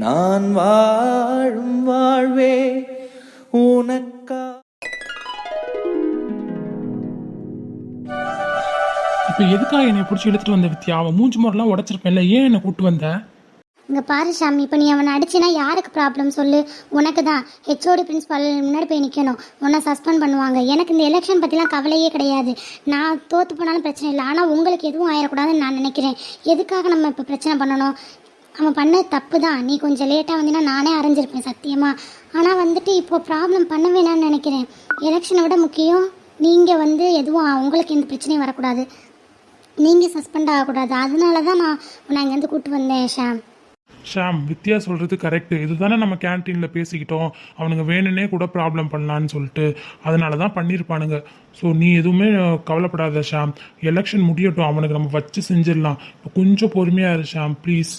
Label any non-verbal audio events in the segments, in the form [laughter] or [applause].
நான் வாழும் வாழ்வே உனக்கா. இப்போ எதுக்காக என்னை பிடிச்சி இழுத்துட்டு வந்த வித்யா? அவன் மூஞ்சி முறைலாம் உடச்சிருப்பேன்ல ஏன் என்னை கூட்டு வந்த? இங்கே பாரு ஷாம் இப்போ நீ அவனை அடிச்சினா யாருக்கு ப்ராப்ளம் சொல்லு? உனக்கு தான். ஹெச்ஓடி பிரின்ஸ்பால் முன்னாடி போய் நிற்கணும் உன்னை சஸ்பெண்ட் பண்ணுவாங்க. எனக்கு இந்த எலெக்ஷன் பற்றிலாம் கவலையே கிடையாது. நான் தோற்று போனாலும் பிரச்சனை இல்லை. ஆனால் உங்களுக்கு எதுவும் ஆயிடக்கூடாதுன்னு நான் நினைக்கிறேன். எதுக்காக நம்ம இப்போ பிரச்சனை பண்ணணும்? அவன் பண்ண தப்பு தான் நீ கொஞ்சம் லேட்டாக வந்தீங்கன்னா நானே அரைஞ்சிருப்பேன் சத்தியமாக ஆனால் வந்துட்டு இப்போ ப்ராப்ளம் பண்ண வேணாம்னு நினைக்கிறேன். எலெக்ஷனை விட முக்கியம் நீங்கள் வந்து எதுவும் உங்களுக்கு எந்த பிரச்சனையும் வரக்கூடாது. நீங்கள் சஸ்பெண்ட் ஆகக்கூடாது. அதனால தான் நான் உன்னை இங்கேருந்து கூப்பிட்டு வந்தேன் ஷாம். ஷாம் வித்யா சொல்கிறது கரெக்டு இதுதானே நம்ம கேன்டீனில் பேசிக்கிட்டோம். அவனுங்க வேணும்னே கூட ப்ராப்ளம் பண்ணலான்னு சொல்லிட்டு அதனால தான் பண்ணியிருப்பானுங்க ஸோ நீ எதுவுமே கவலைப்படாத ஷாம். எலெக்ஷன் முடியட்டும். அவனுக்கு நம்ம வச்சு செஞ்சிடலாம். இப்போ கொஞ்சம் பொறுமையாக இரு ஷாம். ப்ளீஸ்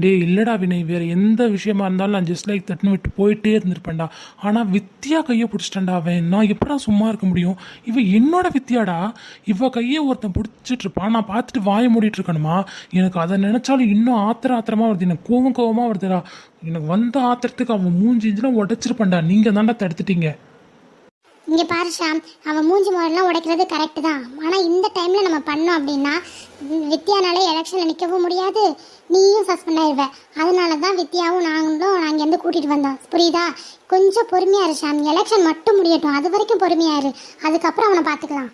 டேய் இல்லைடா வினய் வேறு எந்த விஷயமா இருந்தாலும் நான் ஜஸ்ட் லைக் தட்டுன்னு விட்டு போயிட்டே இருந்திருப்பேன்டா. ஆனால் வித்தியா கையை பிடிச்சிட்டேன்டா அவன். நான் எப்படா சும்மா இருக்க முடியும்? இவ என்னோட வித்தியாடா? இவ கையை ஒருத்தன் பிடிச்சிட்டு இருப்பான் நான் பார்த்துட்டு வாய மூடிட்டு இருக்கணுமா? எனக்கு அதை நினச்சாலும் இன்னும் ஆத்திர ஆத்திரமாக வருது. எனக்கு கோவம் கோவமாக வருதுடா. எனக்கு வந்த ஆத்திரத்துக்கு அவன் மூஞ்சிஞ்சிலாம் உடைச்சிருப்பேன்டா. நீங்கள் தான்டா தடுத்துட்டீங்க. இங்கே பாரு ஷாம் அவன் மூஞ்சி முறையெல்லாம் உடைக்கிறது கரெக்டு தான். ஆனால் இந்த டைமில் நம்ம பண்ணோம் அப்படின்னா வித்யானாலே எலெக்ஷனில் நிற்கவும் முடியாது. நீயும் சஸ்பெண்ட் ஆயிடுவேன் அதனால தான் வித்யாவும் நாங்களும் நாங்கள் இருந்து கூட்டிகிட்டு வந்தோம். புரியுதா? கொஞ்சம் பொறுமையா இரு ஷாம். எலெக்ஷன் மட்டும் முடியட்டும். அது வரைக்கும் பொறுமையாரு அதுக்கப்புறம் அவனை பார்த்துக்கலாம்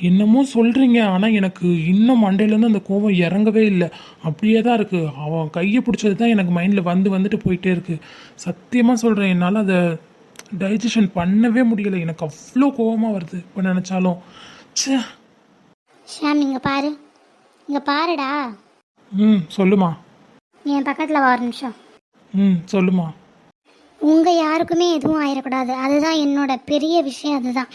என்னமோ சொல்கிறீங்க ஆனால் எனக்கு இன்னும் மண்டையிலேருந்து அந்த கோவம் இறங்கவே இல்லை. அப்படியே தான் இருக்குது அவன் கையை பிடிச்சது தான் எனக்கு மைண்டில் வந்து வந்துட்டு போயிட்டே இருக்குது சத்தியமாக சொல்கிறேன் என்னால் அதை டைஜஷன் பண்ணவே முடியலை. எனக்கு அவ்வளோ கோவமாக வருது. இப்போ நினச்சாலும். ச்சே. ஷாம் இங்கே பாரு. இங்கே பாருடா. ம் சொல்லுமா. என் பக்கத்தில் வா ஒரு நிமிஷம். ம் சொல்லுமா. உங்கள் யாருக்குமே எதுவும் ஆயிடக்கூடாது அதுதான் என்னோட பெரிய விஷயம் அதுதான்.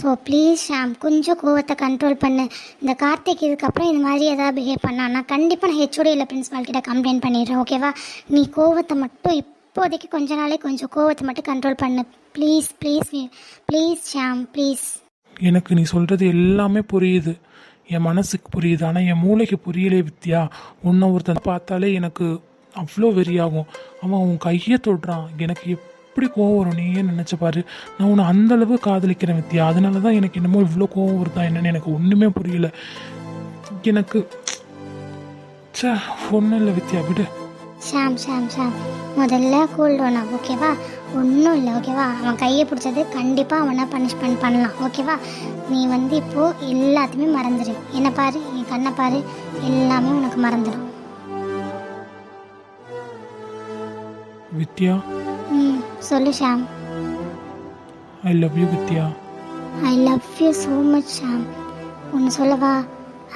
ஸோ ப்ளீஸ் ஷாம் கொஞ்சம் கோவத்தை கண்ட்ரோல் பண்ணு. இந்த கார்த்திக் இதுக்கப்புறம் இந்த மாதிரி ஏதாவது பிஹேவ் பண்ணான்னா கண்டிப்பாக நான் ஹெச்ஓடி இல்லை பிரின்ஸ்பால் கிட்ட கம்ப்ளைண்ட் பண்ணிடுறேன் ஓகேவா நீ கோவத்தை மட்டும் இப்போதைக்கு கொஞ்ச நாளே கொஞ்சம் கோவத்தை மட்டும் கண்ட்ரோல் பண்ணு. Please please please Sham please எனக்கு நீ சொல்கிறது எல்லாமே புரியுது. என் மனசுக்கு புரியுது. ஆனால் என் மூளைக்கு புரியலே வித்யா. உன்னை ஒருத்தன் பார்த்தாலே எனக்கு அவ்வளோ வெறியாகும். அவன் உன் கையை தொடுறான். எனக்கு எப்படி கோவம் வரும்? நீயே நினச்சி பாரு. நான் உன்னை அந்தளவு காதலிக்கிறேன் வித்யா. அதனால தான் எனக்கு என்னமோ இவ்வளோ கோவம் வருதா என்னன்னு எனக்கு ஒன்றுமே புரியல. எனக்கு ச்சே ஒன்றும் இல்லை வித்யா. விடு. ஷாம் ஷாம் ஷாம். முதல்ல கூல் டவுனா ஓகேவா ஒன்றும் இல்லை ஓகேவா அவன் கையை பிடிச்சது கண்டிப்பாக அவனை பனிஷ்மெண்ட் பண்ணலாம் ஓகேவா நீ வந்து இப்போது எல்லாத்தையுமே மறந்துடு என்ன பாரு என் கண்ணை பாரு எல்லாமே உனக்கு மறந்துடும் வித்யா? ம் சொல்லு Sham. I love you Vidya. I love you so much Sham. ஒன்று சொல்லவா?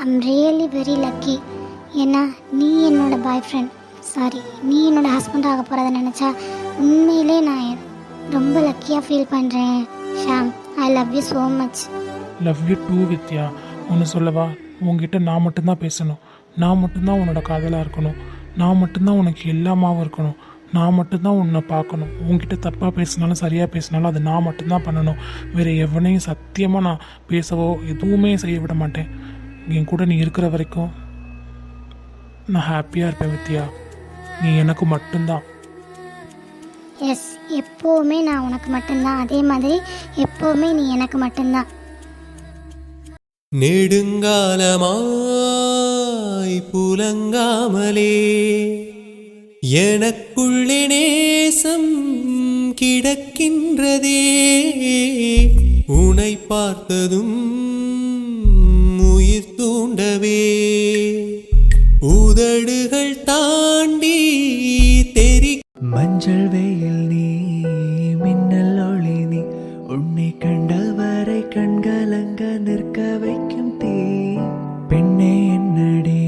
ஐம் ரியலி வெரி லக்கி ஏன்னா நீ என்னோட பாய் ஃப்ரெண்ட் சாரி நீ என்னோட ஹஸ்பண்ட் ஆக போகிறத நினச்சா உண்மையிலே நான் ரொம்ப லக்கியாக ஃபீல் பண்ணுறேன் Sham I love you so much love you too Vidya. ஒன்று சொல்லவா? உங்ககிட்ட நான் மட்டும்தான் பேசணும். நான் மட்டும்தான் உன்னோட காதலாக இருக்கணும். நான் மட்டும்தான் உனக்கு எல்லாமாவும் இருக்கணும். நான் மட்டும்தான் உன்னை பார்க்கணும். உன்கிட்ட தப்பாக பேசினாலும் சரியாக பேசினாலும் அது நான் மட்டும்தான் பண்ணணும். வேறு எவனையும் சத்தியமாக நான் பேசவோ எதுவுமே செய்ய விட மாட்டேன். என் கூட நீ இருக்கிற வரைக்கும் நான் ஹாப்பியாக இருப்பேன் வித்யா. நீ எனக்கு மட்டும்தான். எஸ் எப்போவுமே நான் உனக்கு மட்டும்தான். அதே மாதிரி எப்போவுமே நீ எனக்கு மட்டும்தான். நெடுங்காலமாய் புலங்காமலே எனக்குள்ளே நேசம் கிடக்கின்றதே. உனை பார்த்ததும் மஞ்சள் வெயில் நீ மின்னல் ஒளி நீ உன்னை கண்டவரை கண்கலங்க நிற்க வைக்கும் தீ. பெண்ணே என்னடி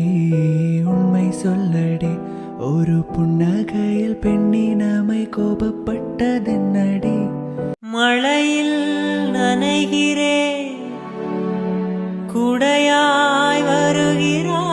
உண்மை சொல்லடி ஒரு புன்னகையில் பெண்ணினமை கோபப்பட்டதென்னடி? மழையில் நனைகிறே குடையாய் வருகிறாய்.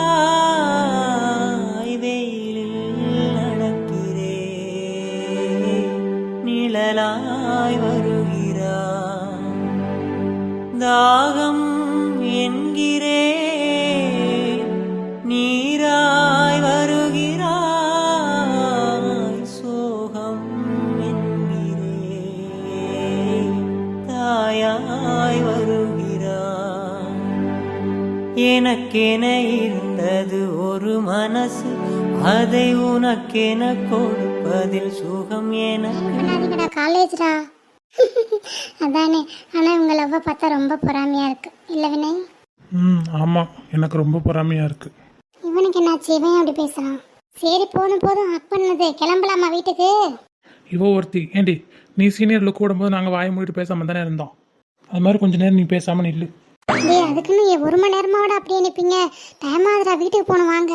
எனக்கென இருந்தது ஒரு மனசு. அதை உனக்கென கொடுப்பதில் சுகம் எனக்கு. பண்ணாதீங்கடா காலேஜ்டா? [laughs] அதானே ஆனால் இவங்க லவ்வை பார்த்தா ரொம்ப பொறாமையாக இருக்கு. இல்லை வினய்? ம் ஆமாம் எனக்கு ரொம்ப பொறாமையாக இருக்குது இவனுக்கு என்னாச்சு? இவன் அப்படி பேசுகிறான் சரி போதும் போதும் ஹக் பண்ணது. கிளம்பலாமா வீட்டுக்கு? இவ ஒருத்தி ஏண்டி நீ சீனியரில் கூடும்போது நாங்கள் வாயை மூடிட்டு பேசாமல் தானே இருந்தோம். அது மாதிரி கொஞ்ச நேரம் நீ பேசாமல் நில்லு. டேய் அதுக்குன்னு ஒரு மணி நேரமாவோட அப்படியே நிற்பீங்க டைம் ஆகுதுடா வீட்டுக்கு போகணும் வாங்க.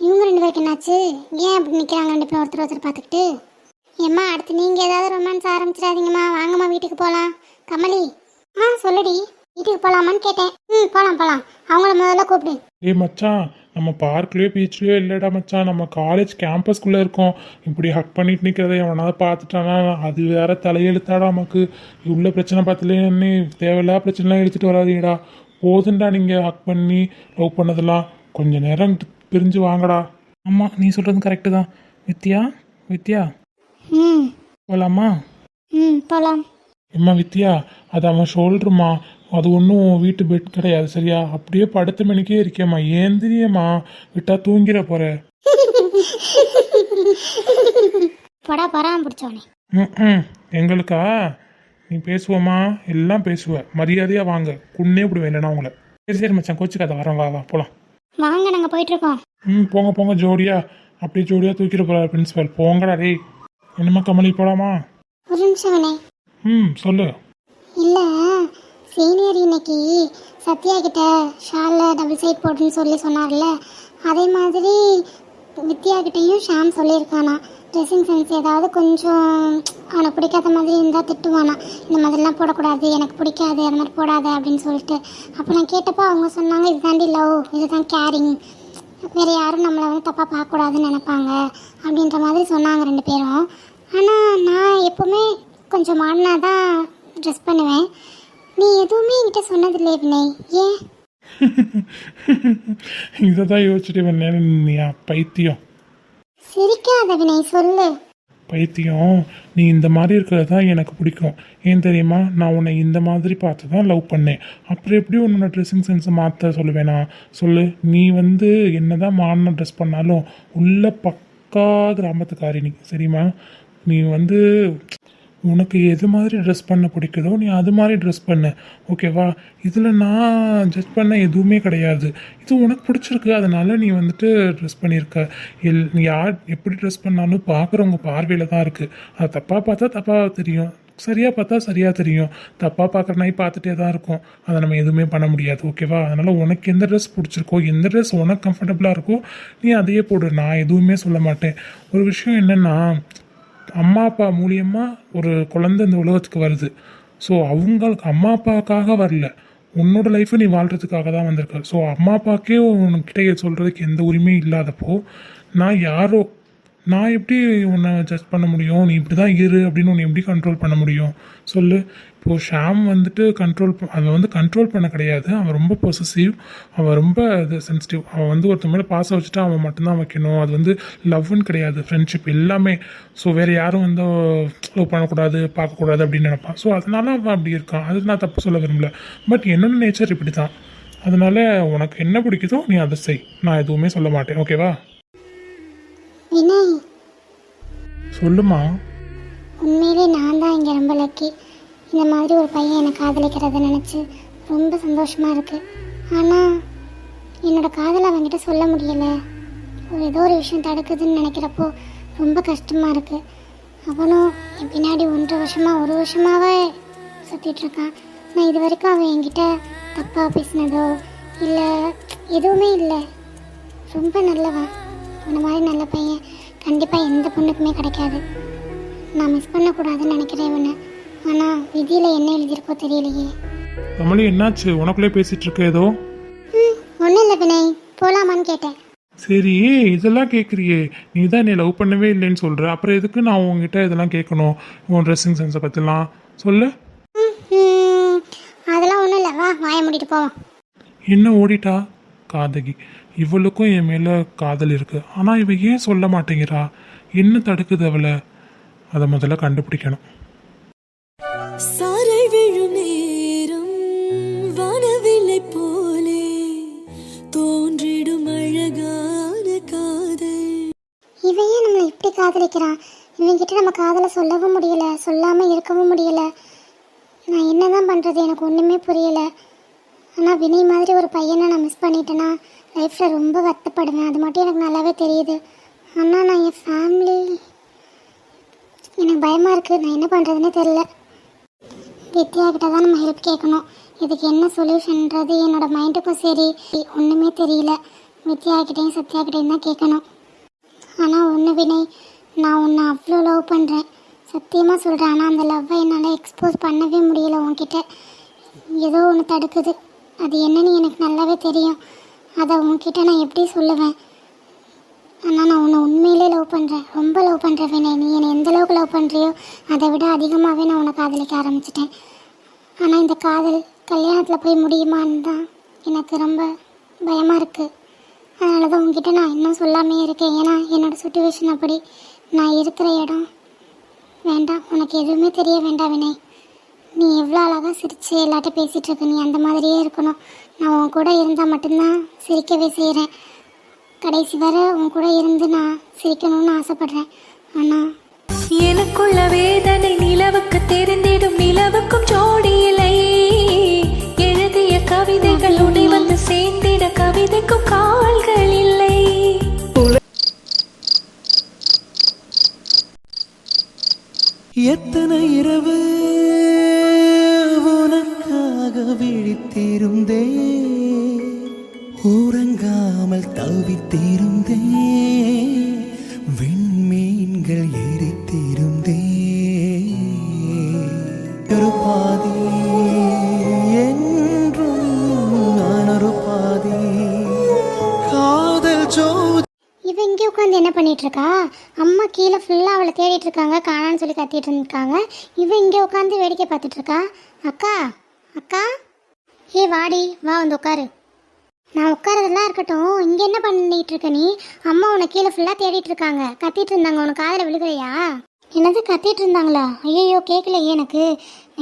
இவங்க ரெண்டு பேருக்கு என்னாச்சு? ஏன் அப்படி நிற்கிறாங்க ரெண்டு பேரும் ஒருத்தர் ஒருத்தர் பார்த்துக்கிட்டு. ஏம்மா அடுத்து நீங்கள் ஏதாவது ரொமான்ஸ் ஆரம்பிச்சிடாதீங்கம்மா. வாங்கம்மா வீட்டுக்கு போகலாம். கமலி. ஆ சொல்லுடி. வீட்டுக்கு போகலாமான்னு கேட்டேன். ம் போகலாம் போகலாம் அவங்கள முதல்ல கூப்பிடு. ஏ மச்சான் நம்ம பார்க்லேயோ பீச்லேயோ இல்லைடா மச்சான். நம்ம காலேஜ் கேம்பஸ்குள்ளே இருக்கோம். இப்படி ஹக் பண்ணிட்டு நிற்கிறத எவனாவது பார்த்துட்டானா? அது வேற தலையெழுத்தாடா நமக்கு. உள்ள பிரச்சனை பார்த்துலேன்னு தேவையில்லா பிரச்சனைலாம் எடுத்துகிட்டு வராதீங்கடா. போதுண்டா நீங்கள் ஹக் பண்ணி லவ் பண்ணதெல்லாம். கொஞ்ச நேரம் பிரிஞ்சு வாங்கடா. ஆமாம் நீ சொல்கிறது கரெக்டு தான். வித்யா? வித்யா? போகலாமா ம் போகலாம் அம்மா வித்யா அது அவன் ஷோல்டருமா அது ஒன்றும் வீட்டு பெட் கிடையாது சரியா? அப்படியே படுத்த மணிக்கே இருக்கேம்மா ஏந்திரியம்மா விட்டா தூங்கிட போற. போடா பராம பிடிச்சவனே. ம் எங்களுக்கா? நீ பேசுவோமா எல்லாம் பேசுவ. மரியாதையாக வாங்க. குன்னே விடுவேன் இல்லைனா உங்களை. சரி சரி மச்சான். கோச்சுக்காத. வரேன் வா வா. போகலாம் வாங்க நாங்கள் போயிட்டுருக்கோம். ம் போங்க போங்க. ஜோடியா. அப்படியே ஜோடியாக தூக்கிட்டு போகிறார் பிரின்சிபல் போங்கடா டேய். என்னம்மா கமலி போகலாமா ஒரு நிமிஷம் ம் சொல்லு. இல்லை. சீனியர் இன்னைக்கு சத்யா கிட்ட ஷாலில் டபுள் சைட் போட்டுன்னு சொல்லி சொன்னார்ல. அதே மாதிரி வித்யா கிட்டேயும் ஷாம் சொல்லியிருக்கானா. ட்ரெஸ்ஸிங் சென்ஸ் ஏதாவது கொஞ்சம் அவனை பிடிக்காத மாதிரி இருந்தால் திட்டுவானா. இந்த மாதிரிலாம் போடக்கூடாது எனக்கு பிடிக்காது அந்த மாதிரி போடாத அப்படின்னு சொல்லிட்டு. அப்போ நான் கேட்டப்போ அவங்க சொன்னாங்க இதுதாண்டி லவ் இதுதான் கேரிங் வேறு யாரும் நம்மளை வந்து தப்பாக பார்க்கக்கூடாதுன்னு நினைப்பாங்க அப்படின்ற மாதிரி சொன்னாங்க ரெண்டு பேரும். ஆனால் நான் எப்போவுமே கொஞ்சம் மாடினா தான் ட்ரெஸ் பண்ணுவேன். நீ எதுவுமே என்கிட்ட சொன்னதில்லையே வினய். ஏன்? [laughs] இதை தான் யோசிச்சுட்டு வந்தேன் நீ பைத்தியம்? சிரிக்காத வினய் சொல்லு. பைத்தியம். நீ இந்த மாதிரி இருக்கிறது தான் எனக்கு பிடிக்கும். ஏன் தெரியுமா? நான் உன்னை இந்த மாதிரி பார்த்து தான் லவ் பண்ணேன். அப்புறம் எப்படி உன்னோட ட்ரெஸ்ஸிங் சென்ஸை மாற்ற சொல்லுவேனா? சொல்லு. நீ வந்து என்ன தான் மாறின ட்ரெஸ் பண்ணாலும் உள்ள பக்கா கிராமத்துக்காரி நீ சரிம்மா நீ வந்து உனக்கு எது மாதிரி ட்ரெஸ் பண்ண பிடிக்குதோ நீ அது மாதிரி ட்ரெஸ் பண்ணு. ஓகேவா இதில் நான் ஜட்ஜ் பண்ண எதுவுமே கிடையாது. இது உனக்கு பிடிச்சிருக்கு அதனால நீ வந்துட்டு ட்ரெஸ் பண்ணியிருக்க எல் நீ யார் எப்படி ட்ரெஸ் பண்ணாலும் பார்க்குறவங்க பார்வையில் தான் இருக்குது அது தப்பாக பார்த்தா தப்பாக தெரியும். சரியாக பார்த்தா சரியாக தெரியும். தப்பாக பார்க்குற நாய் பார்த்துட்டே தான் இருக்கும். அதை நம்ம எதுவுமே பண்ண முடியாது. ஓகேவா அதனால் உனக்கு எந்த ட்ரெஸ் பிடிச்சிருக்கோ எந்த ட்ரெஸ் உனக்கு கம்ஃபர்டபுளாக இருக்கோ நீ அதையே போடு. நான் எதுவுமே சொல்ல மாட்டேன். ஒரு விஷயம் என்னென்னா அம்மா அப்பா மூலியமாக ஒரு குழந்தை இந்த உலகத்துக்கு வருது. ஸோ அவங்களுக்கு அம்மா அப்பாவுக்காக வரல. உன்னோட லைஃப்பை நீ வாழ்கிறதுக்காக தான் வந்திருக்க. ஸோ அம்மா அப்பாக்கே உன்கிட்ட சொல்கிறதுக்கு எந்த உரிமையும் இல்லாதப்போ நான் யாரோ நான் எப்படி உன்னை ஜட்ஜ் பண்ண முடியும்? நீ இப்படி தான் இரு அப்படின்னு உன்னை எப்படி கண்ட்ரோல் பண்ண முடியும்? சொல்லு. இப்போது ஷாம் வந்துட்டு கண்ட்ரோல் அவன் வந்து கண்ட்ரோல் பண்ண கிடையாது. அவன் ரொம்ப பொசசிவ் அவன் ரொம்ப இது சென்சிட்டிவ் அவன் வந்து ஒருத்தர் மேலே பாச வச்சுட்டு அவன் மட்டும்தான் வைக்கணும். அது வந்து லவ்னு கிடையாது. ஃப்ரெண்ட்ஷிப் எல்லாமே. ஸோ வேறு யாரும் வந்து லவ் பண்ணக்கூடாது பார்க்கக்கூடாது அப்படின்னு நினைப்பான். ஸோ அதனால அவன் அப்படி இருக்கான். அது நான் தப்பு சொல்ல விரும்பல. பட் என்னோட நேச்சர் இப்படி தான் அதனால உனக்கு என்ன பிடிக்குதோ நீ அதை செய். நான் எதுவுமே சொல்ல மாட்டேன். ஓகேவா வினய். சொல்லுமா. உண்மையிலே நான் தான் இங்கே ரொம்ப லக்கி இந்த மாதிரி ஒரு பையன் என்னை காதலிக்கிறத நினச்சி ரொம்ப சந்தோஷமாக இருக்குது ஆனால் என்னோட காதலை அவன்கிட்ட சொல்ல முடியலை. ஒரு ஏதோ ஒரு விஷயம் தடுக்குதுன்னு நினைக்கிறப்போ ரொம்ப கஷ்டமாக இருக்குது அவனும் என் பின்னாடி ஒன்றரை வருஷமாக ஒரு வருஷமாகவே சுற்றிட்டு இருக்கான். நான் இது வரைக்கும் அவன் என்கிட்ட தப்பாக பேசினதோ இல்லை எதுவுமே இல்லை. ரொம்ப நல்லவன். உன்ன மாதிரி நல்ல பையன் கண்டிப்பாக எந்த பொண்ணுக்குமே கிடைக்காது. நான் மிஸ் பண்ணக்கூடாதுன்னு நினைக்கிறேன் இவனை. ஆனால் விதியில் என்ன எழுதியிருக்கோ தெரியலையே. கமலி என்னாச்சு? உனக்குள்ளே பேசிட்டு இருக்க ஏதோ? ம் ஒன்றும் இல்லை வினய். போகலாமான்னு கேட்டேன். சரி இதெல்லாம் கேட்குறியே நீ தான் என்னை லவ் பண்ணவே இல்லைன்னு சொல்கிற அப்புறம் எதுக்கு நான் உங்ககிட்ட இதெல்லாம் கேட்கணும்? உன் ட்ரெஸ்ஸிங் சென்ஸை பற்றிலாம் சொல்லு. ம், ம், அதெல்லாம் ஒன்றும் இல்லை. வா வாய மூடிட்டு போவோம் என்ன ஓடிட்டா? காதகி. இவளுக்கும் என் மேலே காதல் இருக்கு. ஆனால் இவ ஏன் சொல்ல மாட்டேங்கிறா? என்ன தடுக்குது அவளை? அதை முதல்ல கண்டுபிடிக்கணும். சாரை விழும் நேரம் வானவில்லை போலே. தோன்றிடும் அழகான காதல். ஏன் நம்மளை இப்படி காதலிக்கிறான் இவன்கிட்ட நம்ம காதலை சொல்லவும் முடியல சொல்லாமல் இருக்கவும் முடியல. நான் என்னதான் பண்ணுறது எனக்கு ஒன்றுமே புரியல. ஆனால் வினய் மாதிரி ஒரு பையனை நான் மிஸ் பண்ணிட்டேன்னா லைஃப்பில் ரொம்ப வருத்தப்படுவேன். அது மட்டும் எனக்கு நல்லாவே தெரியுது. ஆனால் நான் என் ஃபேமிலி எனக்கு பயமாக இருக்குது நான் என்ன பண்ணுறதுனே தெரில வித்யா கிட்ட தான் நம்ம ஹெல்ப் கேட்கணும். இதுக்கு என்ன சொல்யூஷன்ன்றது என்னோட மைண்டுக்கும் சரி ஒன்றுமே தெரியல. வித்யா கிட்டேயும் சத்யா கிட்டேயும் தான் கேட்கணும். ஆனால் ஒன்று வினய் நான் உன்னை அவ்வளோ லவ் பண்ணுறேன் சத்தியமாக சொல்கிறேன் ஆனால் அந்த லவ்வை என்னால் எக்ஸ்போஸ் பண்ணவே முடியல உன்கிட்ட. ஏதோ ஒன்று தடுக்குது. அது என்னன்னு எனக்கு நல்லாவே தெரியும். அதை உன்கிட்ட நான் எப்படி சொல்லுவேன்? ஆனால் நான் உன்னை உண்மையிலே லவ் பண்ணுறேன் ரொம்ப லவ் பண்ணுறேன் வினய். நீ என்னை எந்த அளவுக்கு லவ் பண்ணுறியோ அதை விட அதிகமாகவே நான் உன்னை காதலிக்க ஆரம்பிச்சிட்டேன். ஆனால் இந்த காதல் கல்யாணத்தில் போய் முடியுமான்னு தான் எனக்கு ரொம்ப பயமாக இருக்குது அதனால தான் உங்ககிட்ட நான் இன்னும் சொல்லாமே இருக்கேன். ஏன்னா என்னோடய சுச்சுவேஷன் அப்படி நான் இருக்கிற இடம் வேண்டாம். உனக்கு எதுவுமே தெரிய வேண்டாம் வினய். நீ எவ்வளோ அழகாக சிரித்து எல்லாட்டும் பேசிகிட்டு இருக்க நீ அந்த மாதிரியே இருக்கணும். நான் உன் கூட இருந்தால் மட்டும்தான் சிரிக்கவே செய்கிறேன் கடைசி வரை உன் கூட இருந்து நான் சிரிக்கணும்னு ஆசைப்பட்றேன். ஆனால் எனக்குள்ள வேதனை நிலவுக்கு தெரிந்திடும் நிலவுக்கும் ஜோடி இல்லை கத்திட்டு இருக்காங்க இவன் இங்கே உட்காந்து வேடிக்கை பார்த்துட்ருக்கா. அக்கா அக்கா. ஏ வாடி வா வந்து உட்காரு நான் உட்காரதெல்லாம் இருக்கட்டும் இங்கே என்ன பண்ணிட்டு இருக்க நீ? அம்மா உன்னை கீழே ஃபுல்லாக தேடிட்டு இருக்காங்க கத்திட்டு இருந்தாங்க உனக்கு காதில் விழுகிறையா என்னது கத்திட்டு இருந்தாங்களா ஐயோ கேட்கலையே எனக்கு.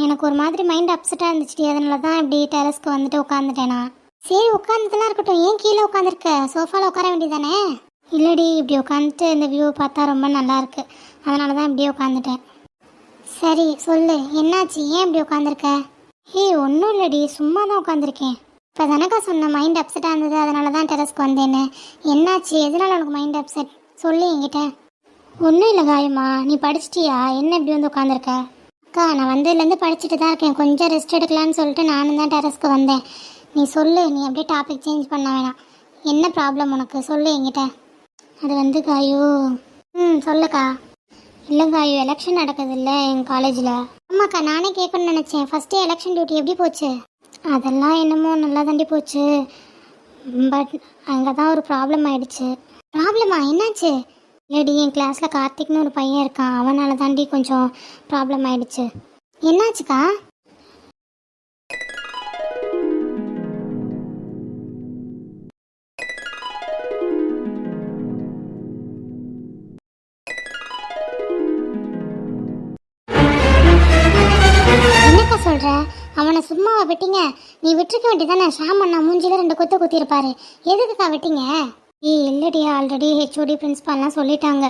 எனக்கு ஒரு மாதிரி மைண்ட் அப்செட்டாக இருந்துச்சு அதனால தான் இப்படி டெரஸ்க்கு வந்துட்டு உட்காந்துட்டேனா சரி உட்காந்துட்டுலாம் இருக்கட்டும். ஏன் கீழே உட்காந்துருக்க சோஃபாவில் உட்கார வேண்டியதானே இல்லடி இப்படி உட்காந்துட்டு இந்த வியூ பார்த்தா ரொம்ப நல்லா இருக்கு. அதனால தான் இப்படியே உட்காந்துட்டேன் சரி சொல்லு. என்னாச்சு? ஏன் இப்படி உட்காந்துருக்க ஏய் ஒன்றும் இல்லடி. சும்மா தான் உட்காந்துருக்கேன் இப்போ தானக்கா சொன்ன மைண்ட் அப்செட்டாக இருந்தது. அதனால தான் டெரஸ்க்கு வந்தேன்னு. என்னாச்சு? எதனால உனக்கு மைண்ட் அப்செட் சொல்லு என்கிட்ட. ஒன்றும் இல்லை காயமா நீ படிச்சிட்டியா? என்ன இப்படி வந்து உட்காந்துருக்க அக்கா நான் வந்ததுலேருந்து படிச்சுட்டு தான் இருக்கேன். கொஞ்சம் ரெஸ்ட் எடுக்கலான்னு சொல்லிட்டு நானும் தான் டெரஸ்க்கு வந்தேன். நீ சொல்லு. நீ அப்படியே டாபிக் சேஞ்ச் பண்ண வேணாம். என்ன ப்ராப்ளம் உனக்கு? சொல்லு என்கிட்ட. அது வந்து காயோ ம் சொல்லுக்கா. இல்லைங்க ஐயோ எலெக்ஷன் நடக்குது இல்லை எங்கள் காலேஜில் ஆமாக்கா நானே கேட்கணும்னு நினச்சேன். ஃபஸ்ட்டு எலெக்ஷன் டியூட்டி எப்படி போச்சு? அதெல்லாம் என்னமோ நல்லா தாண்டி போச்சு. பட் அங்கே தான் ஒரு ப்ராப்ளம் ஆயிடுச்சு. ப்ராப்ளமா என்னாச்சு? இல்லடி என் கிளாஸில் கார்த்திக்னு ஒரு பையன் இருக்கான். அவனால் தாண்டி கொஞ்சம் ப்ராப்ளம் ஆயிடுச்சு. என்னாச்சுக்கா? அவனை சும்மாவா விட்டீங்க? நீ விட்டுருக்க வேண்டியதானே ஷாம் அண்ணா மூஞ்சில ரெண்டு கொத்து குத்திருப்பாரு எதுக்குக்கா விட்டீங்க? ஏய் இல்லடி ஆல்ரெடி ஹெச்ஓடி பிரின்ஸ்பால்லாம் சொல்லிட்டாங்க.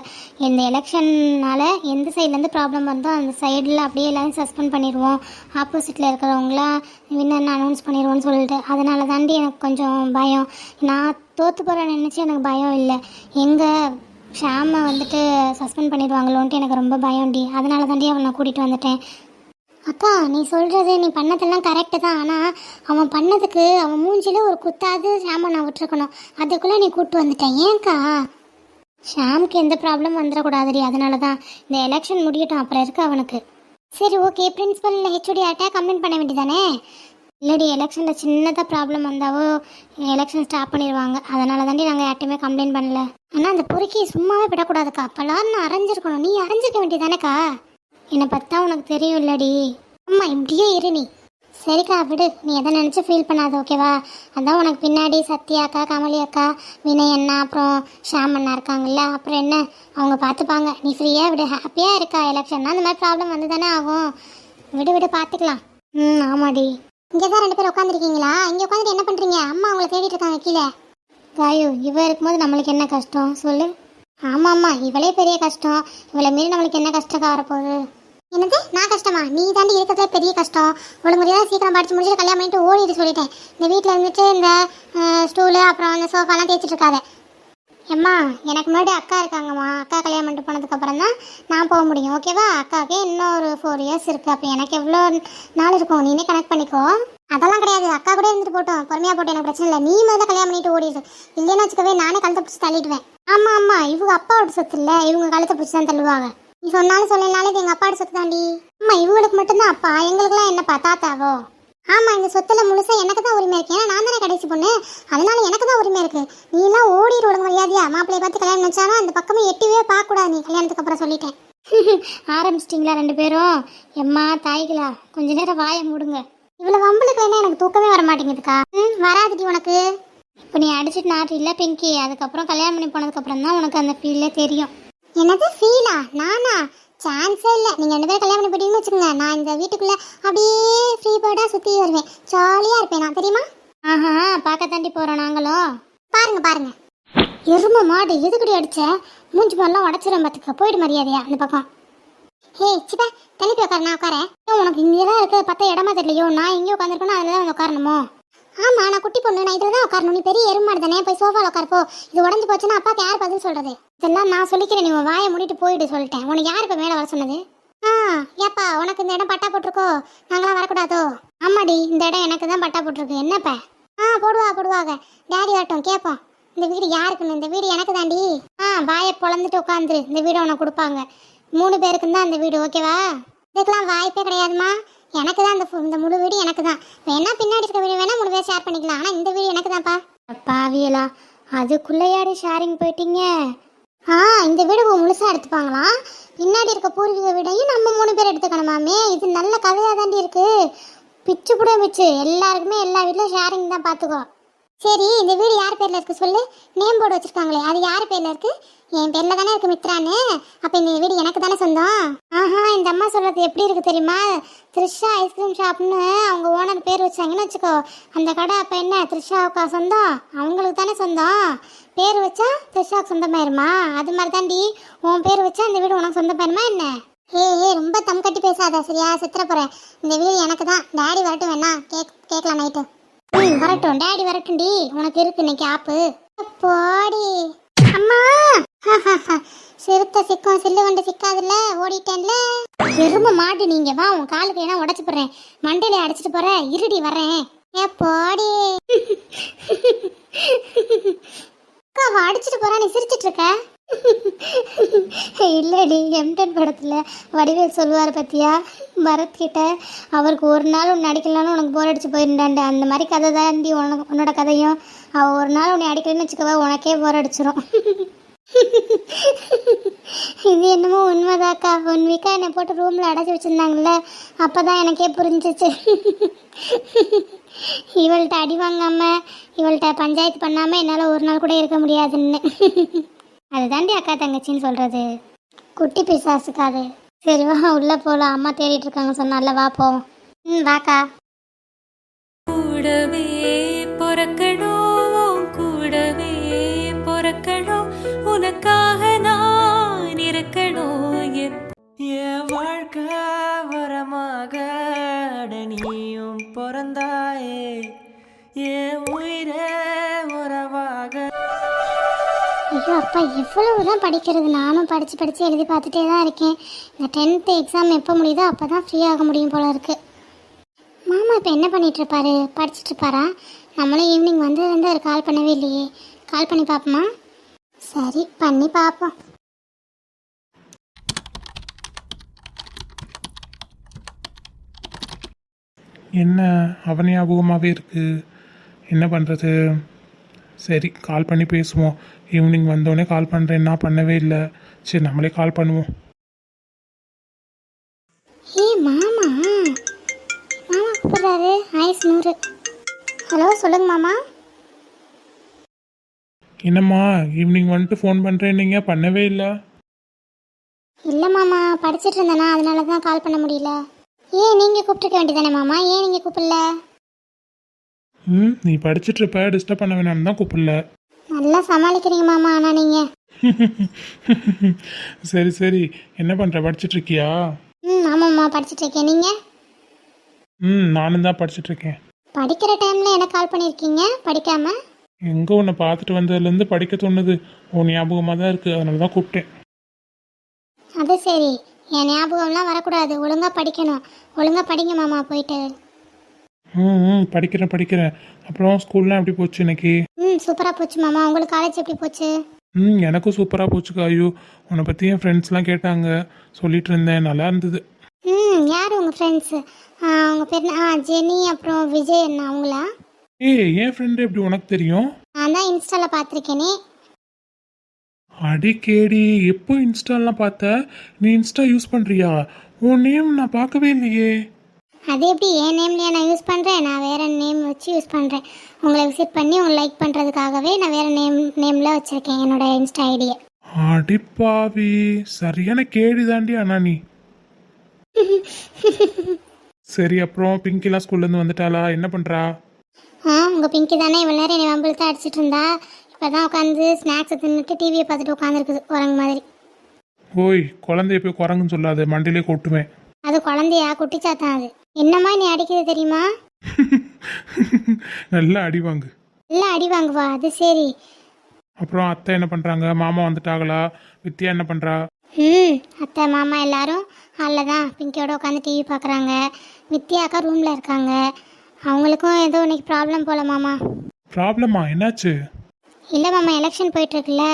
இந்த எலெக்ஷன்னால எந்த சைட்லேருந்து ப்ராப்ளம் வந்தோ அந்த சைடில் அப்படியே எல்லாரும் சஸ்பெண்ட் பண்ணிடுவோம் ஆப்போசிட்டில் இருக்கிறவங்களாம் வின்னர்னு அனௌன்ஸ் பண்ணிடுவோம்னு சொல்லிட்டு. அதனால தாண்டி எனக்கு கொஞ்சம் பயம். நான் தோற்று போகிறேன்னு நினச்சி எனக்கு பயம் இல்லை. எங்கே ஷாமை வந்துட்டு சஸ்பெண்ட் பண்ணிடுவாங்களோன்ட்டு எனக்கு ரொம்ப பயம்டி அதனால தாண்டி அவனை கூட்டிகிட்டு வந்துட்டேன். அப்பா நீ சொல்கிறது நீ பண்ணதெல்லாம் கரெக்டு தான். ஆனால் அவன் பண்ணதுக்கு அவன் மூஞ்சியில் ஒரு குத்தாவது ஷாமை நான் விட்டுருக்கணும். அதுக்குள்ளே நீ கூப்பிட்டு வந்துட்டேன் ஏன்க்கா? ஷாமுக்கு எந்த ப்ராப்ளம் வந்துடக்கூடாதுடி. அதனால தான் இந்த எலெக்ஷன் முடியட்டும். அப்புறம் இருக்கு அவனுக்கு. சரி ஓகே பிரின்ஸிபல் இல்லை ஹெச்ஓடி ஆட்டா கம்ப்ளைண்ட் பண்ண வேண்டியதானே? இல்லடி எலெக்ஷனில் சின்னதாக ப்ராப்ளம் வந்தாவோ எலெக்ஷன் ஸ்டாப் பண்ணிடுவாங்க அதனால தாண்டி நாங்கள் யார்ட்டையுமே கம்ப்ளைண்ட் பண்ணல. ஆனால் அந்த பொறுக்கி சும்மாவே விடக்கூடாதுக்கா. அப்போல்லாம் நான் அரைஞ்சிருக்கணும் நீ அரைஞ்சிருக்க வேண்டியதானேக்கா? என்னை பார்த்தா உனக்கு தெரியும் இல்லடி அம்மா இப்படியே இரு நீ. சரிக்கா விடு. நீ எதை நினச்சி ஃபீல் பண்ணாத ஓகேவா அதான் உனக்கு பின்னாடி சத்யா அக்கா கமலி அக்கா வினய் அண்ணா அப்புறம் ஷாம் அண்ணா இருக்காங்கல்ல. அப்புறம் என்ன? அவங்க பார்த்துப்பாங்க. நீ ஃப்ரீயாக விடு. ஹாப்பியாக இருக்கா எலெக்ஷன்னா அந்த மாதிரி ப்ராப்ளம் வந்து தானே ஆகும். விடு விடு பார்த்துக்கலாம். ம் ஆமாடி. இங்கே தான் ரெண்டு பேரும் உட்காந்துருக்கீங்களா இங்கே உட்காந்துட்டு என்ன பண்ணுறீங்க அம்மா அவங்கள தேடிட்டு இருக்காங்க கீழே. காயு இவ இருக்கும்போது நம்மளுக்கு என்ன கஷ்டம்? சொல்லு. ஆமாம் ஆமாம் இவளே பெரிய கஷ்டம். இவளை மீறி நம்மளுக்கு என்ன கஷ்டம் வரப்போகுது? என்னது? நான் கஷ்டமா? நீ தாண்டி இருக்கிறதுல பெரிய கஷ்டம். ஒழுங்கு முறையாக சீக்கிரம் படிச்சு முடிச்சுட்டு கல்யாணம் பண்ணிட்டு ஓடிட்டு சொல்லிட்டேன். இந்த வீட்டில் இருந்துட்டு இந்த ஸ்டூலு அப்புறம் அந்த சோஃபாலாம் தேய்ச்சிட்டு இருக்காத. எம்மா எனக்கு முன்னாடி அக்கா இருக்காங்கம்மா. அக்கா கல்யாணம் பண்ணிட்டு போனதுக்கப்புறம் தான் நான் போக முடியும். ஓகேவா அக்காவுக்கு இன்னும் ஒரு ஃபோர் இயர்ஸ் இருக்குது அப்போ எனக்கு எவ்வளோ நாள் இருக்கும்? நீனே கனெக்ட் பண்ணிக்கோ. அதெல்லாம் கிடையாது. அக்கா கூட இருந்துட்டு போட்டோம். பொறுமையாக போட்டோம். எனக்கு பிரச்சனை இல்லை. நீ முதல்ல கல்யாணம் பண்ணிட்டு ஓடிடு இல்லைன்னு வச்சுக்கவே நானே கழுத்தை பிடிச்சி தள்ளிடுவேன். ஆமாம் ஆமாம் இவங்க அப்பாவோட சொத்து இல்லை. இவங்க கழுத்தை பிடிச்சி தான் தள்ளுவாங்க. நீ சொன்னாலும் சொல்லனாலும் இது எங்கள் அப்பாவோட சொத்து தாண்டி அம்மா இவங்களுக்கு மட்டும்தான் அப்பா. எங்களுக்குலாம் என்னப்பா தாத்தாவோ? ஆமாம் இந்த சொத்துல முழுசாக எனக்கு தான் உரிமை இருக்கு. ஏன்னா நான் தானே கடைசி பொண்ணு. அதனால எனக்கு தான் உரிமை இருக்கு. நீ எல்லாம் ஓடிடு ஒழுங்கு மரியாதையா? மாப்பிளைய பார்த்து கல்யாணம் வச்சாலும் அந்த பக்கமே எட்டிவே பார்க்கக்கூடாது. நீ கல்யாணத்துக்கு அப்புறம் சொல்லிட்டேன். [laughs] ஆரம்பிச்சிட்டிங்களா ரெண்டு பேரும்? எம்மா தாய்களா கொஞ்ச நேரம் வாயை மூடுங்க. இவ்வளோ வம்பளுக்கு வேணா எனக்கு தூக்கமே வர மாட்டேங்குதுக்கா. ம் வராதுடி உனக்கு. இப்போ நீ அடிச்சிட்டு நாட்டு இல்லை பிங்கி. அதுக்கப்புறம் கல்யாணம் பண்ணி போனதுக்கப்புறம் தான் உனக்கு அந்த ஃபீல்டே தெரியும். என்னது ஃபீலா? நானா? சான்ஸே இல்லை. நீங்கள் ரெண்டு பேரும் கல்யாணம் பண்ணி வச்சுக்கோங்க. நான் இந்த வீட்டுக்குள்ளே அப்படியே ஃப்ரீ பேர்டாக சுற்றி வருவேன். ஜாலியாக இருப்பேன் நான். தெரியுமா? ஆஹா பார்க்க தாண்டி போகிறோம் நாங்களும். பாருங்க பாருங்க. எரும மாடு எதுக்கடி அடிச்ச? மூஞ்சி பால்லாம் உடச்சிடும் பார்த்துக்க போயிடு மரியாதையா அந்த பக்கம். ஹே சிப்பா தனிப்பி உட்கார நான் உட்காரேன். உனக்கு இங்கே தான் இருக்க. பத்த இடமா தெரியலையோ? நான் எங்கே உட்காந்துருக்கணும் அதில் தான் உட்காரணுமோ? ஆமா நான் குட்டி பொண்ணு. நான் இதில் தான் உட்காரணும். நீ பெரிய எருமாடு தானே? போய் சோஃபாவில் உட்காரப்போ இது உடஞ்சி போச்சுன்னா அப்பாக்கு யார் பதில் சொல்றது? இதெல்லாம் நான் சொல்லிக்கிறேன் நீ உன் வாயை மூடிட்டு போயிட்டு சொல்லிட்டேன். உனக்கு யார் இப்போ மேலே வர சொன்னது? ஆ ஏப்பா உனக்கு இந்த இடம் பட்டா போட்டிருக்கோ? நாங்களாம் வரக்கூடாதோ? ஆமாடி இந்த இடம் எனக்கு தான் பட்டா போட்டிருக்கு. என்னப்பா? ஆ போடுவா போடுவாங்க டேடி வரட்டும் கேட்போம் இந்த வீடு யாருக்குன்னு? இந்த வீடு எனக்கு தாண்டி. ஆ வாயை பொழந்துட்டு உட்காந்துரு. இந்த வீடு உனக்கு கொடுப்பாங்க. மூணு பேருக்கு தான் இந்த வீடு ஓகேவா? இதுக்கெல்லாம் வாய்ப்பே கிடையாதுமா எனக்கு தான் இந்த இந்த முழு வீடு எனக்கு தான். வேணா பின்னாடி இருக்க வீடு வேணா மூணு பேர் ஷேர் பண்ணிக்கலாம். ஆனால் இந்த வீடு எனக்கு தான்ப்பா. பாவியலா அதுக்குள்ளையாடி ஷேரிங் போயிட்டீங்க? ஆ இந்த வீடு முழுசாக எடுத்துப்பாங்களாம் பின்னாடி இருக்க பூர்வீக வீடையும் நம்ம மூணு பேர் எடுத்துக்கணுமாமே? இது நல்ல கதையாக தாண்டி இருக்கு. பிச்சு புட பிச்சு. எல்லாருக்குமே எல்லா வீட்லையும் ஷேரிங் தான் பார்த்துக்கோ சரி இந்த வீடு யார் பேரில் இருக்கு சொல்லு? நேம் போர்டு வச்சுருக்காங்களே அது யார் பேரில் இருக்குது என் பேர்ல தானே இருக்கு மித்ரான்னு? அப்ப இந்த வீடு எனக்கு தானே சொந்தம்? ஆஹா இந்த அம்மா சொல்றது எப்படி இருக்கு தெரியுமா? த்ரிஷா ஐஸ்கிரீம் ஷாப்னு அவங்க ஓனர் பேர் வச்சாங்கன்னு வச்சுக்கோ. அந்த கடை அப்ப என்ன த்ரிஷாவுக்கா சொந்தம்? அவங்களுக்கு தானே சொந்தம். பேர் வச்சா த்ரிஷாவுக்கு சொந்தமாயிருமா அது மாதிரி தாண்டி உன் பேர் வச்சா இந்த வீடு உனக்கு சொந்தமாயிருமா என்ன? ஏய் ஏ ரொம்ப தம் கட்டி பேசாத சரியா? சித்திர போறேன் இந்த வீடு எனக்கு தான். டேடி வரட்டும் வேணா. கேக் கேட்கலாம் நைட்டு ம் வரட்டும். டேடி வரட்டும்டி. உனக்கு இருக்கு இன்னைக்கு ஆப்பு போடி. அம்மா! சிறுத்த சிக்கம் சில்லு வண்டு சிக்காதுல்ல? ஓடிட்டேன்ல. எரும மாடு நீங்க வா உன் காலுக்கு ஏன்னா உடச்சு போடுறேன். மண்டையில அடிச்சிட்டு போற இருடி வரேன் ஏ போடி. அக்கா அவ அடிச்சிட்டு போறா நீ சிரிச்சிட்டு இருக்க? இல்லடி எம்டன் படத்துல வடிவேல் சொல்லுவார் பத்தியா? பரத் கிட்ட அவருக்கு ஒரு நாள் உன்னை அடிக்கலனாலும் உனக்கு போர் அடிச்சு போயிருந்தாண்டு அந்த மாதிரி கதை தாண்டி உனக்கு உன்னோட கதையும் அவ ஒரு நாள் உன்னை அடிக்கலன்னு வச்சுக்கவா உனக்கே போர் அடிச்சிடும் இது என்னமோ உண்மைதாக்கா ஒன் வீக்காக என்னை போட்டு ரூமில் அடைச்சி வச்சுருந்தாங்கல்ல அப்போ தான் எனக்கே புரிஞ்சிச்சு. இவள்கிட்ட அடி வாங்காம இவள்கிட்ட பஞ்சாயத்து பண்ணாமல் என்னால் ஒரு நாள் கூட இருக்க முடியாதுன்னு. அதுதாண்டி அக்கா தங்கச்சின்னு சொல்கிறது குட்டி பிசாசுக்கா அது சரி வா உள்ளே போகலாம் அம்மா தேடிட்டு இருக்காங்க சொன்னால வா போவோம் ம் வாக்கா. கூடவே கவரமாக நீயும் பிறந்தாயே. ஏ உயிரே உறவாக. ஐயோ அப்பா எவ்வளவு தான் படிக்கிறது. நானும் படித்து படித்து எழுதி பார்த்துட்டே தான் இருக்கேன். இந்த டென்த்து எக்ஸாம் எப்போ முடியுதோ அப்போ தான் ஃப்ரீ ஆக முடியும் போல இருக்கு. மாமா இப்போ என்ன பண்ணிட்டு இருப்பாரு? படிச்சுட்டு இருப்பாரா? நம்மளும் ஈவினிங் வந்து வந்து அவர் கால் பண்ணவே இல்லையே. கால் பண்ணி பார்ப்போமா? சரி பண்ணி பார்ப்போம். என்ன அவன் ஞாபகமாகவே இருக்கு? என்ன பண்ணுறது சரி கால் பண்ணி பேசுவோம். ஈவினிங் வந்தோடனே கால் பண்ணுறேன்னா பண்ணவே இல்லை. சரி நம்மளே கால் பண்ணுவோம். ஏ மாமா. மாமா கூப்பிடுறாரு. ஐஸ் நூறு ஹலோ சொல்லுங்க மாமா. என்னம்மா ஈவினிங் வந்துட்டு ஃபோன் பண்ணுறேன்னீங்க பண்ணவே இல்லை. இல்லை மாமா. படிச்சிட்டு இருந்தேனா அதனால தான் கால் பண்ண முடியல. ஏன் நீங்கள் கூப்பிட்டுருக்க வேண்டியதானே மாமா? ஏன் நீங்கள் கூப்பிடல? ம் நீ படிச்சுட்டு இருப்ப டிஸ்டர்ப் பண்ண வேணாம்னு தான் கூப்பிடல. நல்லா சமாளிக்கிறீங்க மாமா ஆனால் நீங்கள் [laughs] சரி சரி. என்ன பண்ணுற படிச்சுட்டு இருக்கியா ம் ஆமாம்மா படிச்சிட்டு இருக்கேன் நீங்கள் ம் நானும் தான் படிச்சுட்டு இருக்கேன் படிக்கிற டைமில் எனக்கு கால் பண்ணியிருக்கீங்க படிக்காம? எங்கே உன்னை பார்த்துட்டு வந்ததுலேருந்து படிக்க தோணுது. உன் ஞாபகமாக தான் இருக்குது அதனால தான் கூப்பிட்டேன். அது சரி. என் ஞாபகம்லாம் வரக்கூடாது. ஒழுங்காக படிக்கணும். ஒழுங்காக படிங்க மாமா போயிட்டு. ம் ம் படிக்கிறேன் படிக்கிறேன். அப்புறம் ஸ்கூல்லாம் எப்படி போச்சு இன்னைக்கு? ம் சூப்பராக போச்சு மாமா. உங்களுக்கு காலேஜ் எப்படி போச்சு? ம் எனக்கும் சூப்பராக போச்சுக்கா ஐயோ. உன்னை பற்றி என் ஃப்ரெண்ட்ஸ்லாம் கேட்டாங்க. சொல்லிட்டு இருந்தேன். நல்லா இருந்தது. ம் யார் உங்கள் ஃப்ரெண்ட்ஸு அவங்க பேர் என்ன? ஆ ஜெனி அப்புறம் விஜய் அண்ணா அவங்களா? ஏய் என் ஃப்ரெண்டு எப்படி உனக்கு தெரியும்? நான் தான் இன்ஸ்டாவில் பார்த்துருக்கேனே. அடிக்கேடி எப்போ இன்ஸ்டாலாம் பார்த்த? நீ இன்ஸ்டா யூஸ் பண்ணுறியா உன் நேம் நான் பார்க்கவே இல்லையே. அது எப்படி? என் நேம்லேயே நான் யூஸ் பண்ணுறேன் நான் வேறு நேம் வச்சு யூஸ் பண்ணுறேன் உங்களை விசிட் பண்ணி உங்களை லைக் பண்ணுறதுக்காகவே நான் வேறு நேம் நேமில் வச்சுருக்கேன் என்னோட இன்ஸ்டா ஐடியை. அடிப்பாவி. சரியான கேடி தாண்டி அண்ணா நீ. [laughs] சரி அப்புறம் பிங்கிலாம் ஸ்கூல்லேருந்து வந்துட்டாளா? என்ன பண்ணுறா ஆ உங்கள் பிங்கி தானே? இவ்வளோ நேரம் என்னை வம்பில் தான் அடிச்சிட்டு இருந்தா. இப்போ தான் உட்காந்து ஸ்நாக்ஸை தின்னுட்டு டிவியை பார்த்துட்டு உட்காந்துருக்குது குரங்கு மாதிரி. ஓய் குழந்தைய போய் குரங்குன்னு சொல்லாத மண்டிலே கொட்டுவேன் அது குழந்தையா? குட்டிச்சாத்தான் அது. என்னம்மா நீ அடிக்குது தெரியுமா? [laughs] நல்லா அடி வாங்கு. இல்லை அடி வாங்குவா அது சரி. அப்புறம் அத்தை என்ன பண்ணுறாங்க மாமா வந்துட்டாங்களா? வித்யா என்ன பண்ணுறா ம் அத்தை மாமா எல்லாரும் ஹாலில் தான் பிங்கியோட உட்காந்து டிவி பார்க்குறாங்க. வித்யாக்கா ரூமில் இருக்காங்க. அவங்களுக்கும் ஏதோ இன்னைக்கு ப்ராப்ளம் போல மாமா. ப்ராப்ளமா என்னாச்சு? இல்லை மாமா எலெக்ஷன் போயிட்டுருக்குல்ல.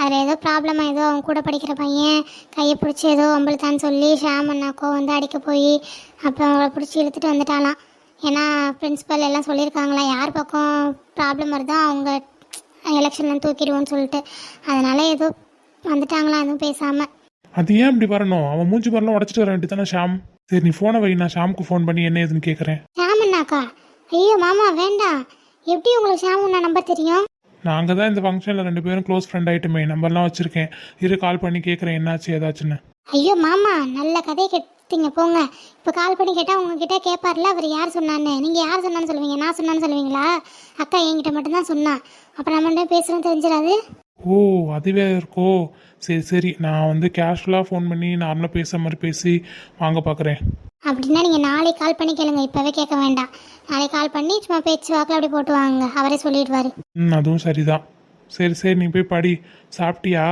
அதில் ஏதோ ப்ராப்ளமா ஏதோ அவங்க கூட படிக்கிற பையன் கையை பிடிச்சி ஏதோ ஒம்பளுத்தான்னு சொல்லி ஷாம் அண்ணாக்கோ வந்து அடிக்க போய் அப்புறம் அவளை பிடிச்சி இழுத்துட்டு வந்துட்டாலாம் ஏன்னா பிரின்ஸிபல் எல்லாம் சொல்லியிருக்காங்களா யார் பக்கம் ப்ராப்ளம் வருதோ அவங்க எலெக்ஷனில் தூக்கிடுவோன்னு சொல்லிட்டு. அதனால ஏதோ வந்துட்டாங்களா எதுவும் பேசாமல் அது ஏன் இப்படி வரணும்? அவன் மூஞ்சி வரலாம் உடச்சிட்டு வர வேண்டியதானே ஷாம்? சரி நீ ஃபோனை வை நான் ஷாமுக்கு ஃபோன் பண்ணி என்ன ஏதுன்னு கேட்குறேன் ஷாம் அண்ணாக்கா? ஐயோ மாமா வேண்டாம். எப்படி உங்களுக்கு ஷாம் அண்ணா நம்பர் தெரியும்? நாங்கள் தான் இந்த ஃபங்க்ஷனில் ரெண்டு பேரும் க்ளோஸ் ஃப்ரெண்ட் ஆகிட்டுமே நம்பர்லாம் வச்சுருக்கேன். இரு கால் பண்ணி கேட்குறேன் என்னாச்சு ஏதாச்சுன்னு. ஐயோ மாமா நல்ல கதையை கேட்டீங்க போங்க. இப்போ கால் பண்ணி கேட்டால் உங்ககிட்ட கேட்பார்ல அவர் யார் சொன்னான்னு. நீங்கள் யார் சொன்னான்னு சொல்லுவீங்க? நான் சொன்னான்னு சொல்லுவீங்களா? அக்கா என்கிட்ட மட்டும்தான் சொன்னா. அப்புறம் நம்மள்ட்ட பேசுகிறோம் தெரிஞ்சிடாது? ஓ அதுவே இருக்கோ? சரி சரி. நான் வந்து கேஷுவலாக ஃபோன் பண்ணி நார்மலாக பேசுகிற மாதிரி பேசி வாங்க பார்க்குறேன் அப்படின்னா நீங்கள் நாளைக்கு கால் பண்ணி கேளுங்க. இப்போவே கேட்க வேண்டாம். நாளைக்கு கால் பண்ணி சும்மா பேச்சு வாக்கில் அப்படி போட்டு வாங்க அவரே சொல்லிடுவார். ம் அதுவும் சரிதான். சரி சரி நீ போய் படி. சாப்பிட்டியா?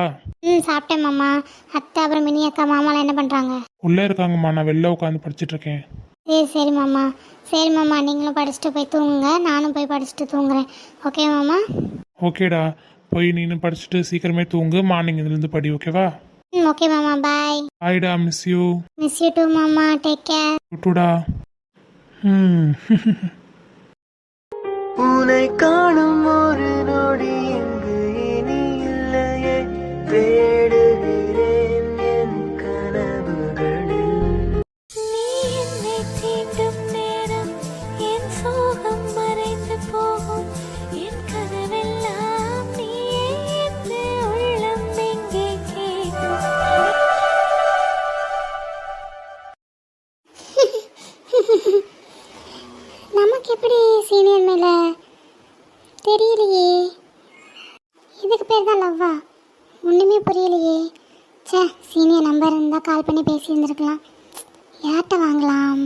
ம் சாப்பிட்டேன் மாமா. அத்தை அப்புறம் மினி அக்கா மாமாலாம் என்ன பண்ணுறாங்க உள்ளே இருக்காங்கம்மா. நான் வெளில உட்காந்து படிச்சுட்டு இருக்கேன் சரி சரி மாமா. சரி மாமா. நீங்களும் படிச்சுட்டு போய் தூங்குங்க. நானும் போய் படிச்சுட்டு தூங்குறேன். ஓகே மாமா? ஓகேடா. போய் நீனு படிச்சுட்டு சீக்கிரமே தூங்கு. மார்னிங் இதுலேருந்து படி ஓகேவா? ம் ஓகே மாமா bye ஹாய்டா miss you miss you too மாமா டேக் கேர் டுடா ம். [laughs] உன்னை காணும் ஒரு நொடி இருந்திருக்கலாம் யார்கிட்ட வாங்கலாம்.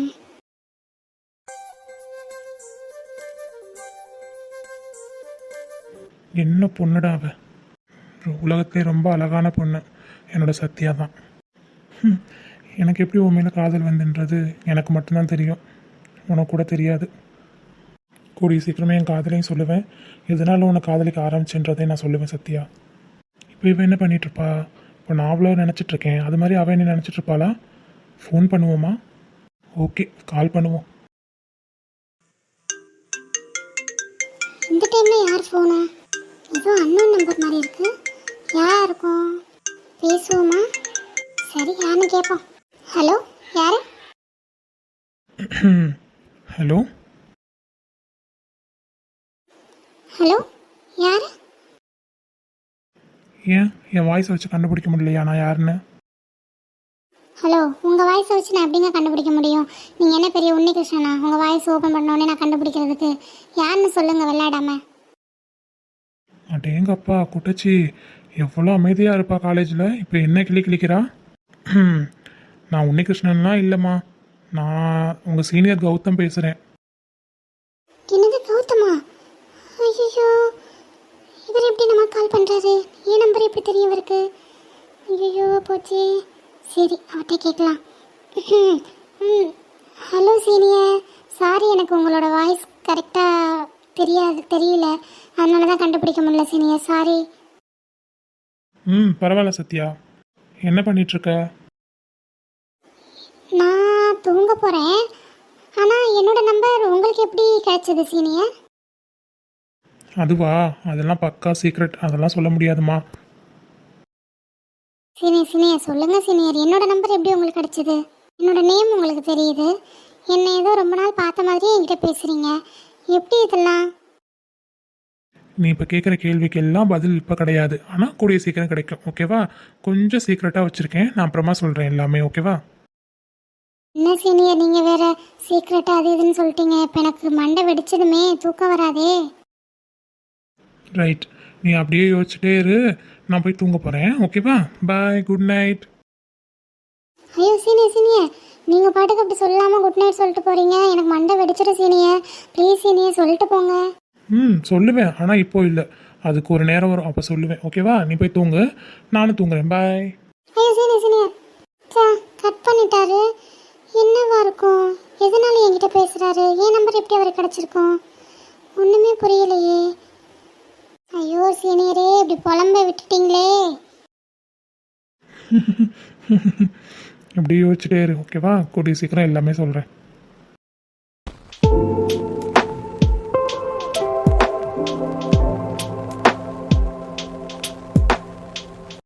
என்ன பொண்ணுடா அவ? உலகத்திலே ரொம்ப அழகான பொண்ணு. என்னோட சத்யா தான். எனக்கு எப்படி உன் மேலே காதல் வந்துன்றது எனக்கு மட்டும்தான் தெரியும். உனக்கு கூட தெரியாது. கூடிய சீக்கிரமே என் காதலையும் சொல்லுவேன். எதனால உன்னை காதலிக்க ஆரம்பிச்சுன்றதை நான் சொல்லுவேன் சத்யா. இப்போ இவன் என்ன பண்ணிட்டு இருப்பா? இப்போ நான் அவ்வளோ நினச்சிட்டு இருக்கேன் அது மாதிரி அவன் என்ன நினச்சிட்டு இருப்பாளா ஃபோன் பண்ணுவோமா? ஓகே கால் பண்ணுவோம். இந்த டைமில் யார் ஃபோனு ஏதோ அண்ணன் நம்பர் மாதிரி இருக்கு. யாரா இருக்கும்? பேசுவோமா? சரி யாருன்னு கேட்போம் ஹலோ யாரு? [clears throat] ஹலோ யாரு ஏன்? என் வாய்ஸை வச்சு கண்டுபிடிக்க முடியலையா? நான் யாருன்னு? ஹலோ உங்கள் வாய்ஸை வச்சு நான் எப்படிங்க கண்டுபிடிக்க முடியும்? நீங்கள் என்ன பெரிய உன்னிகிருஷ்ணனா உங்கள் வாய்ஸ் ஓப்பன் பண்ணோடனே நான் கண்டுபிடிக்கிறதுக்கு யாருன்னு சொல்லுங்கள் விளையாடாம. அடேங்கப்பா குட்டச்சி எவ்வளோ அமைதியாக இருப்பா காலேஜில் இப்போ என்ன கிளி கிளிக்கிறா? [clears throat] நான் உன்னிகிருஷ்ணன்லாம் இல்லைம்மா. நான் உங்கள் சீனியர் கௌதம் பேசுகிறேன் என்னது கௌதமா ஐயோ இவர் எப்படி நம்ம கால் பண்ணுறாரு என் நம்பர் எப்படி தெரியும் இவருக்கு? ஐயோ போச்சு. சரி அவர்கிட்ட கேட்கலாம். ம் ஹலோ சீனியர் சாரி எனக்கு உங்களோட வாய்ஸ் கரெக்டாக தெரியாது தெரியல. அதனால தான் கண்டுபிடிக்க முடியல சீனியர் சாரி ம் பரவாயில்ல சத்யா. என்ன பண்ணிகிட்ருக்க நான் தூங்க போகிறேன் ஆனால் என்னோட நம்பர் உங்களுக்கு எப்படி கிடைச்சது சீனியர் அதுவா? அதெல்லாம் பக்கா சீக்ரெட் அதெல்லாம் சொல்ல முடியாதுமா. சீனியர் சீனியர் சொல்லுங்கள் சீனியர் என்னோட நம்பர் எப்படி உங்களுக்கு கிடைச்சது? என்னோட நேம் உங்களுக்கு தெரியுது? என்னை ஏதோ ரொம்ப நாள் பார்த்த மாதிரியே என்கிட்ட பேசுகிறீங்க எப்படி இதெல்லாம்? நீ இப்போ கேட்குற கேள்விக்கு எல்லாம் பதில் இப்போ கிடையாது. ஆனால் கூடிய சீக்கிரம் கிடைக்கும். ஓகேவா? கொஞ்சம் சீக்ரெட்டாக வச்சுருக்கேன். நான் அப்புறமா சொல்கிறேன் எல்லாமே. ஓகேவா? என்ன சீனியர் நீங்கள் வேற சீக்ரெட்டாக அது இதுன்னு சொல்லிட்டீங்க. இப்போ எனக்கு மண்டை வெடிச்சதுமே தூக்கம் வராதே. ரைட் நீ அப்படியே யோசிச்சுட்டே இரு. நான் போய் தூங்க போகிறேன் ஓகேவா பாய் குட் நைட் ஐயோ சீனியர் சீனியர் நீங்கள் பாட்டுக்கு அப்படி சொல்லாமல் குட் நைட் சொல்லிட்டு போகிறீங்க எனக்கு மண்டை வெடிச்சிடும் சீனியர் ப்ளீஸ் சீனியர் சொல்லிட்டு போங்க. ம் சொல்லுவேன். ஆனால் இப்போ இல்லை. அதுக்கு ஒரு நேரம் வரும். அப்போ சொல்லுவேன். ஓகேவா நீ போய் தூங்கு. நானும் தூங்குறேன். பாய் ஐயோ சீனியர் சீனியர் கட் பண்ணிட்டாரு. என்னவா இருக்கும்? எதனால என்கிட்ட பேசுறாரு? என் நம்பர் எப்படி அவருக்கு கிடைச்சிருக்கும்? ஒண்ணுமே புரியலையே. ஐயோ சீனியரே இப்படி புலம்ப விட்டுட்டீங்களே. [laughs] அப்படியே யோசிச்சுட்டே இரு ஓகேவா கூடிய சீக்கிரம் எல்லாமே சொல்கிறேன்